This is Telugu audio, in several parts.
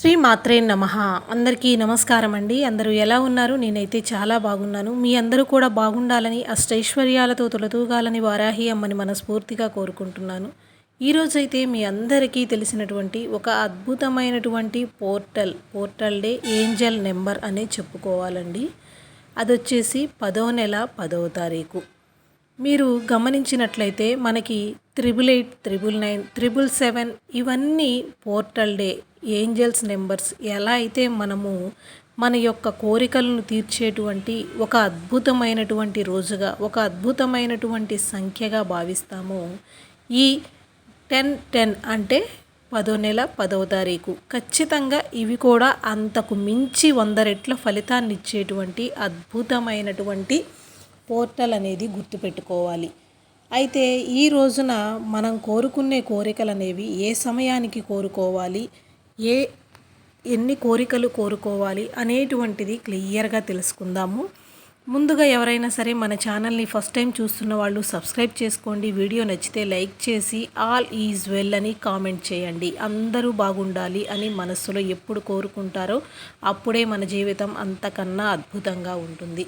శ్రీ మాత్రే నమ. అందరికీ నమస్కారం అండి. అందరూ ఎలా ఉన్నారు? నేనైతే చాలా బాగున్నాను. మీ అందరూ కూడా బాగుండాలని అష్టైశ్వర్యాలతో తొలతూగాలని వారాహి అమ్మని మనస్ఫూర్తిగా కోరుకుంటున్నాను. ఈరోజైతే మీ అందరికీ తెలిసినటువంటి ఒక అద్భుతమైనటువంటి portal portal day angel number అనే చెప్పుకోవాలండి. అది వచ్చేసి పదో నెల పదవ తారీఖు. మీరు గమనించినట్లయితే మనకి triple eight triple nine triple seven ఇవన్నీ పోర్టల్ డే ఏంజల్స్ నెంబర్స్ ఎలా అయితే మనము మన యొక్క కోరికలను తీర్చేటువంటి ఒక అద్భుతమైనటువంటి రోజుగా ఒక అద్భుతమైనటువంటి సంఖ్యగా భావిస్తామో ఈ టెన్ టెన్ అంటే పదో నెల పదవ తారీఖు. ఖచ్చితంగా ఇవి కూడా అంతకు మించి వంద రెట్ల ఫలితాన్ని ఇచ్చేటువంటి అద్భుతమైనటువంటి పోర్టల్ అనేది గుర్తుపెట్టుకోవాలి. అయితే ఈ రోజున మనం కోరుకునే కోరికలు అనేవి ఏ సమయానికి కోరుకోవాలి? ఏ ఎన్ని కోరికలు కోరుకోవాలి అనేటువంటిది క్లియర్గా తెలుసుకుందాము. ముందుగా ఎవరైనా సరే మన ఛానల్ని ఫస్ట్ టైం చూస్తున్న వాళ్ళు సబ్స్క్రైబ్ చేసుకోండి. వీడియో నచ్చితే లైక్ చేసి ఆల్ ఈజ్ వెల్ అని కామెంట్ చేయండి. అందరూ బాగుండాలి అని మనస్సులో ఎప్పుడు కోరుకుంటారో అప్పుడే మన జీవితం అంతకన్నా అద్భుతంగా ఉంటుంది.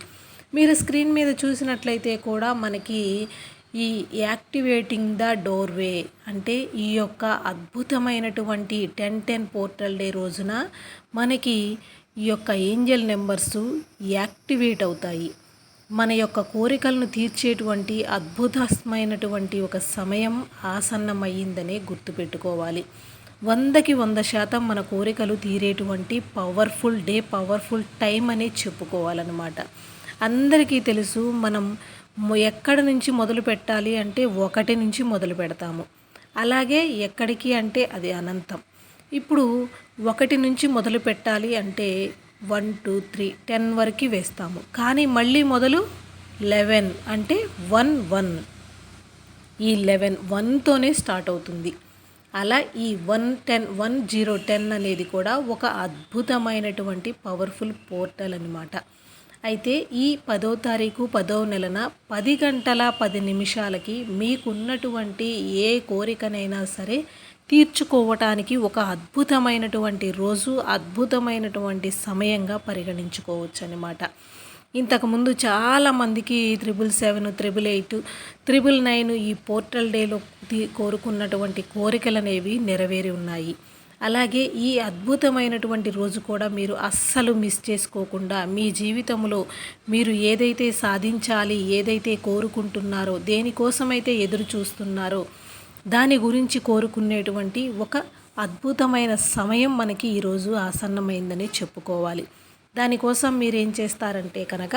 మీరు స్క్రీన్ మీద చూసినట్లయితే కూడా మనకి ఈ యాక్టివేటింగ్ ద డోర్వే అంటే ఈ యొక్క అద్భుతమైనటువంటి టెన్ టెన్ పోర్టల్ డే రోజున మనకి ఈ యొక్క ఏంజల్ నెంబర్స్ యాక్టివేట్ అవుతాయి. మన యొక్క కోరికలను తీర్చేటువంటి అద్భుతమైనటువంటి ఒక సమయం ఆసన్నమయ్యిందనే గుర్తుపెట్టుకోవాలి. వందకి వంద శాతం మన కోరికలు తీరేటువంటి పవర్ఫుల్ డే పవర్ఫుల్ టైం అనే చెప్పుకోవాలన్నమాట. అందరికీ తెలుసు మనం ఎక్కడ నుంచి మొదలు పెట్టాలి అంటే ఒకటి నుంచి మొదలు పెడతాము. అలాగే ఎక్కడికి అంటే అది అనంతం. ఇప్పుడు ఒకటి నుంచి మొదలు పెట్టాలి అంటే వన్ టూ త్రీ టెన్ వరకు వేస్తాము. కానీ మళ్ళీ మొదలు లెవెన్ అంటే వన్ వన్. ఈ లెవెన్ వన్తోనే స్టార్ట్ అవుతుంది. అలా ఈ one ten one zero ten అనేది కూడా ఒక అద్భుతమైనటువంటి పవర్ఫుల్ పోర్టల్ అనమాట అయితే ఈ పదో తారీఖు పదో నెలన పది గంటల పది నిమిషాలకి మీకున్నటువంటి ఏ కోరికనైనా సరే తీర్చుకోవటానికి ఒక అద్భుతమైనటువంటి రోజు అద్భుతమైనటువంటి సమయంగా పరిగణించుకోవచ్చు అనమాట ఇంతకుముందు చాలామందికి triple seven triple eight triple nine ఈ పోర్టల్ డేలో కోరుకున్నటువంటి కోరికలు అనేవి నెరవేరి ఉన్నాయి. అలాగే ఈ అద్భుతమైనటువంటి రోజు కూడా మీరు అస్సలు మిస్ చేసుకోకుండా మీ జీవితంలో మీరు ఏదైతే సాధించాలి ఏదైతే కోరుకుంటున్నారో దేనికోసమైతే ఎదురు చూస్తున్నారో దాని గురించి కోరుకునేటువంటి ఒక అద్భుతమైన సమయం మనకి ఈరోజు ఆసన్నమైందని చెప్పుకోవాలి. దానికోసం మీరు ఏం చేస్తారంటే కనుక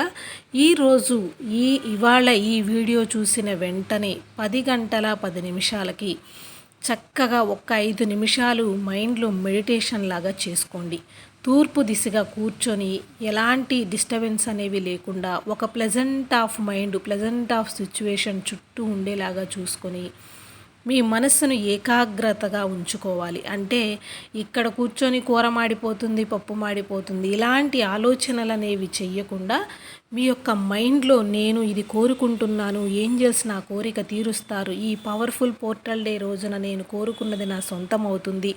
ఈరోజు ఈ ఇవాళ ఈ వీడియో చూసిన వెంటనే పది గంటల పది నిమిషాలకి చక్కగా ఒక ఐదు నిమిషాలు మైండ్లో మెడిటేషన్ లాగా చేసుకోండి. తూర్పు దిశగా కూర్చొని ఎలాంటి డిస్టర్బెన్స్ అనేవి లేకుండా ఒక pleasant of mind pleasant of situation చుట్టూ ఉండేలాగా చూసుకొని మీ మనస్సును ఏకాగ్రతగా ఉంచుకోవాలి. అంటే ఇక్కడ కూర్చొని కూర మాడిపోతుంది పప్పు మాడిపోతుంది. ఇలాంటి ఆలోచనలు అనేవి చెయ్యకుండా మీ యొక్క మైండ్లో నేను ఇది కోరుకుంటున్నాను ఏంజల్స్ నా కోరిక తీరుస్తారు ఈ పవర్ఫుల్ పోర్టల్ డే రోజున నేను కోరుకున్నది నా సొంతం అవుతుంది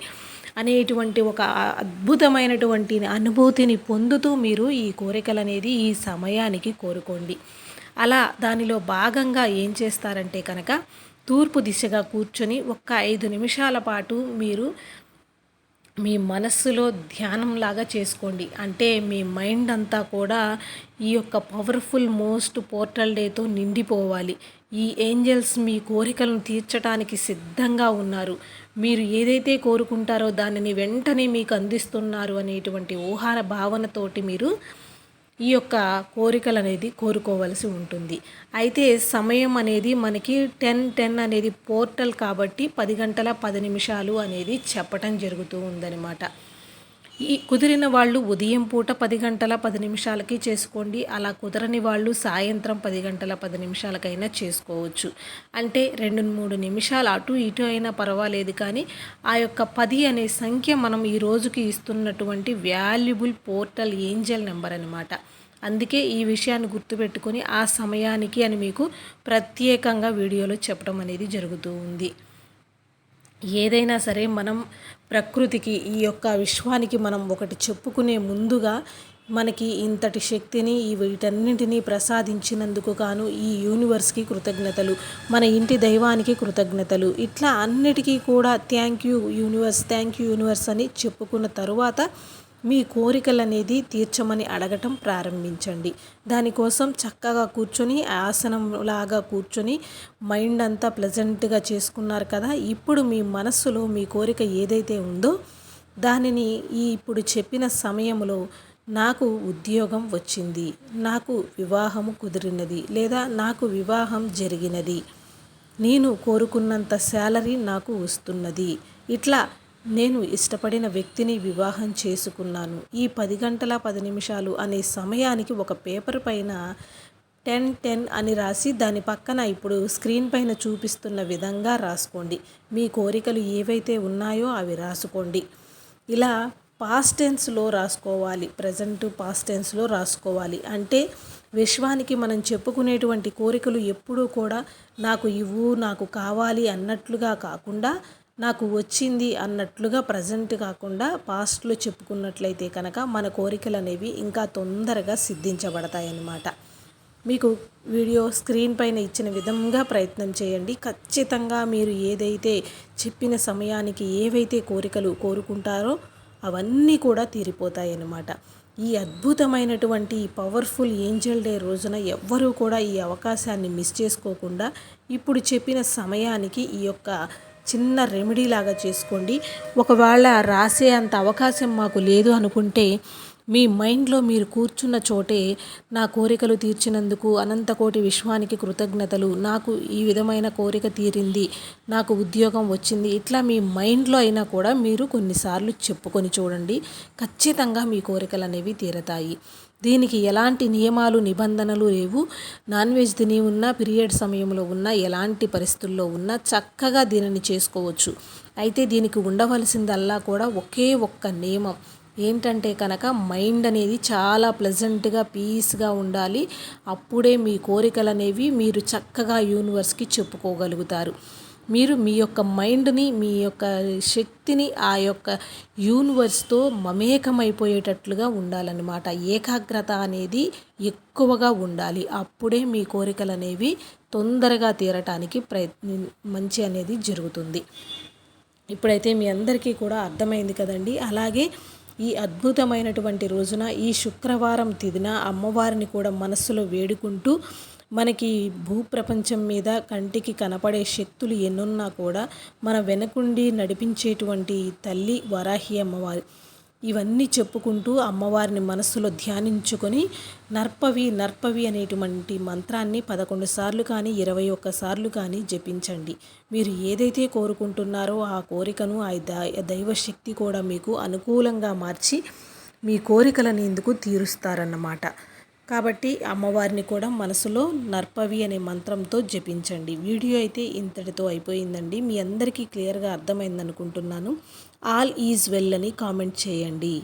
అనేటువంటి ఒక అద్భుతమైనటువంటి అనుభూతిని పొందుతూ మీరు ఈ కోరికలు అనేది ఈ సమయానికి కోరుకోండి. అలా దానిలో భాగంగా ఏం చేస్తారంటే కనుక తూర్పు దిశగా కూర్చొని ఒక్క ఐదు నిమిషాల పాటు మీరు మీ మనస్సులో ధ్యానంలాగా చేసుకోండి. అంటే మీ మైండ్ అంతా కూడా ఈ యొక్క పవర్ఫుల్ మోస్ట్ పోర్టల్ డేతో నిండిపోవాలి. ఈ ఏంజల్స్ మీ కోరికలను తీర్చడానికి సిద్ధంగా ఉన్నారు. మీరు ఏదైతే కోరుకుంటారో దానిని వెంటనే మీకు అందిస్తున్నారు అనేటువంటి ఊహార భావనతోటి మీరు ఈ యొక్క కోరికలు అనేది కోరుకోవలసి ఉంటుంది. అయితే సమయం అనేది మనకి టెన్ టెన్ అనేది పోర్టల్ కాబట్టి పది గంటల పది నిమిషాలు అనేది చెప్పటం జరుగుతూ ఉందన్నమాట. ఈ కుదిరిన వాళ్ళు ఉదయం పూట పది గంటల పది నిమిషాలకి చేసుకోండి అలా కుదరని వాళ్ళు సాయంత్రం పది గంటల పది నిమిషాలకైనా చేసుకోవచ్చు. అంటే రెండు మూడు నిమిషాలు అటు ఇటు అయినా పర్వాలేదు కానీ ఆ యొక్క పది అనే సంఖ్య మనం ఈ రోజుకి ఇస్తున్నటువంటి వాల్యుబుల్ పోర్టల్ ఏంజల్ నెంబర్ అనమాట అందుకే ఈ విషయాన్ని గుర్తుపెట్టుకొని ఆ సమయానికి అని మీకు ప్రత్యేకంగా వీడియోలో చెప్పడం అనేది జరుగుతూ ఉంది. ఏదైనా సరే మనం ప్రకృతికి ఈ యొక్క విశ్వానికి మనం ఒకటి చెప్పుకునే ముందుగా మనకి ఇంతటి శక్తిని ఈ వీటన్నింటినీ ప్రసాదించినందుకు గాను ఈ యూనివర్స్కి కృతజ్ఞతలు మన ఇంటి దైవానికి కృతజ్ఞతలు. ఇట్లా అన్నిటికీ కూడా thank you universe thank you universe అని చెప్పుకున్న తరువాత మీ కోరికలు అనేది తీర్చమని అడగటం ప్రారంభించండి. దానికోసం చక్కగా కూర్చొని ఆసనం లాగా కూర్చొని మైండ్ అంతా ప్లెజెంట్గా చేసుకున్నారు కదా ఇప్పుడు మీ మనస్సులో మీ కోరిక ఏదైతే ఉందో దానిని ఈ ఇప్పుడు చెప్పిన సమయంలో నాకు ఉద్యోగం వచ్చింది నాకు వివాహము కుదిరినది లేదా నాకు వివాహం జరిగినది నేను కోరుకున్నంత శాలరీ నాకు వస్తున్నది ఇట్లా నేను ఇష్టపడిన వ్యక్తిని వివాహం చేసుకున్నాను. ఈ పది గంటల పది నిమిషాలు అనే సమయానికి ఒక పేపర్ పైన టెన్ టెన్ అని రాసి దాని పక్కన ఇప్పుడు స్క్రీన్ పైన చూపిస్తున్న విధంగా రాసుకోండి. మీ కోరికలు ఏవైతే ఉన్నాయో అవి రాసుకోండి. ఇలా పాస్ట్ టెన్స్లో రాసుకోవాలి. ప్రజెంట్ పాస్ట్ టెన్స్లో రాసుకోవాలి. అంటే విశ్వానికి మనం చెప్పుకునేటువంటి కోరికలు ఎప్పుడూ కూడా నాకు ఇవ్వు నాకు కావాలి అన్నట్లుగా కాకుండా నాకు వచ్చింది అన్నట్లుగా ప్రజెంట్ కాకుండా పాస్ట్లో చెప్పుకున్నట్లయితే కనుక మన కోరికలు అనేవి ఇంకా తొందరగా సిద్ధించబడతాయి అన్నమాట మీకు వీడియో స్క్రీన్ పైన ఇచ్చిన విధంగా ప్రయత్నం చేయండి. ఖచ్చితంగా మీరు ఏదైతే చెప్పిన సమయానికి ఏవైతే కోరికలు కోరుకుంటారో అవన్నీ కూడా తీరిపోతాయి అన్నమాట ఈ అద్భుతమైనటువంటి పవర్ఫుల్ ఏంజల్ డే రోజున ఎవ్వరూ కూడా ఈ అవకాశాన్ని మిస్ చేసుకోకుండా ఇప్పుడు చెప్పిన సమయానికి ఈ యొక్క చిన్న రెమెడీ లాగా చేసుకోండి. ఒకవేళ రాసే అంత అవకాశం మాకు లేదు అనుకుంటే మీ మైండ్లో మీరు కూర్చున్న చోటే నా కోరికలు తీర్చినందుకు అనంతకోటి విశ్వానికి కృతజ్ఞతలు. నాకు ఈ విధమైన కోరిక తీరింది. నాకు ఉద్యోగం వచ్చింది. ఇట్లా మీ మైండ్లో అయినా కూడా మీరు కొన్నిసార్లు చెప్పుకొని చూడండి. ఖచ్చితంగా మీ కోరికలు అనేవి తీరతాయి. దీనికి ఎలాంటి నియమాలు నిబంధనలు లేవు. నాన్ వెజ్ తిని ఉన్న పీరియడ్ సమయంలో ఉన్న ఎలాంటి పరిస్థితుల్లో ఉన్నా చక్కగా దీనిని చేసుకోవచ్చు. అయితే దీనికి ఉండవలసిందల్లా కూడా ఒకే ఒక్క నియమం. ఏంటంటే కనుక మైండ్ అనేది చాలా ప్లెజెంట్గా పీస్గా ఉండాలి. అప్పుడే మీ కోరికలు అనేవి మీరు చక్కగా యూనివర్స్కి చెప్పుకోగలుగుతారు. మీరు మీ యొక్క మైండ్ని మీ యొక్క శక్తిని ఆ యొక్క యూనివర్స్తో మమేకమైపోయేటట్లుగా ఉండాలన్నమాట. ఏకాగ్రత అనేది ఎక్కువగా ఉండాలి. అప్పుడే మీ కోరికలు అనేవి తొందరగా తీరటానికి ప్రయత్ని మంచి అనేది జరుగుతుంది. ఇప్పుడైతే మీ అందరికీ కూడా అర్థమైంది కదండి. అలాగే ఈ అద్భుతమైనటువంటి రోజున ఈ శుక్రవారం తిదిన అమ్మవారిని కూడా మనస్సులో వేడుకుంటూ మనకి భూప్రపంచం మీద కంటికి కనపడే శక్తులు ఎన్నున్నా కూడా మన వెనకుండి నడిపించేటువంటి తల్లి వరాహి అమ్మవారి. ఇవన్నీ చెప్పుకుంటూ అమ్మవారిని మనస్సులో ధ్యానించుకొని నర్పవి నర్పవి అనేటువంటి మంత్రాన్ని పదకొండు సార్లు కానీ ఇరవై ఒక్కసార్లు కానీ జపించండి. మీరు ఏదైతే కోరుకుంటున్నారో ఆ కోరికను ఆ దైవశక్తి కూడా మీకు అనుకూలంగా మార్చి మీ కోరికలను ఎందుకు తీరుస్తారన్నమాట. కాబట్టి అమ్మవారిని కూడా మనసులో నర్పవి అనే మంత్రంతో జపించండి. వీడియో అయితే ఇంతటితో అయిపోయిందండి. మీ అందరికీ క్లియర్గా అర్థమైందనుకుంటున్నాను. ఆల్ ఈజ్ వెల్ అని కామెంట్ చేయండి.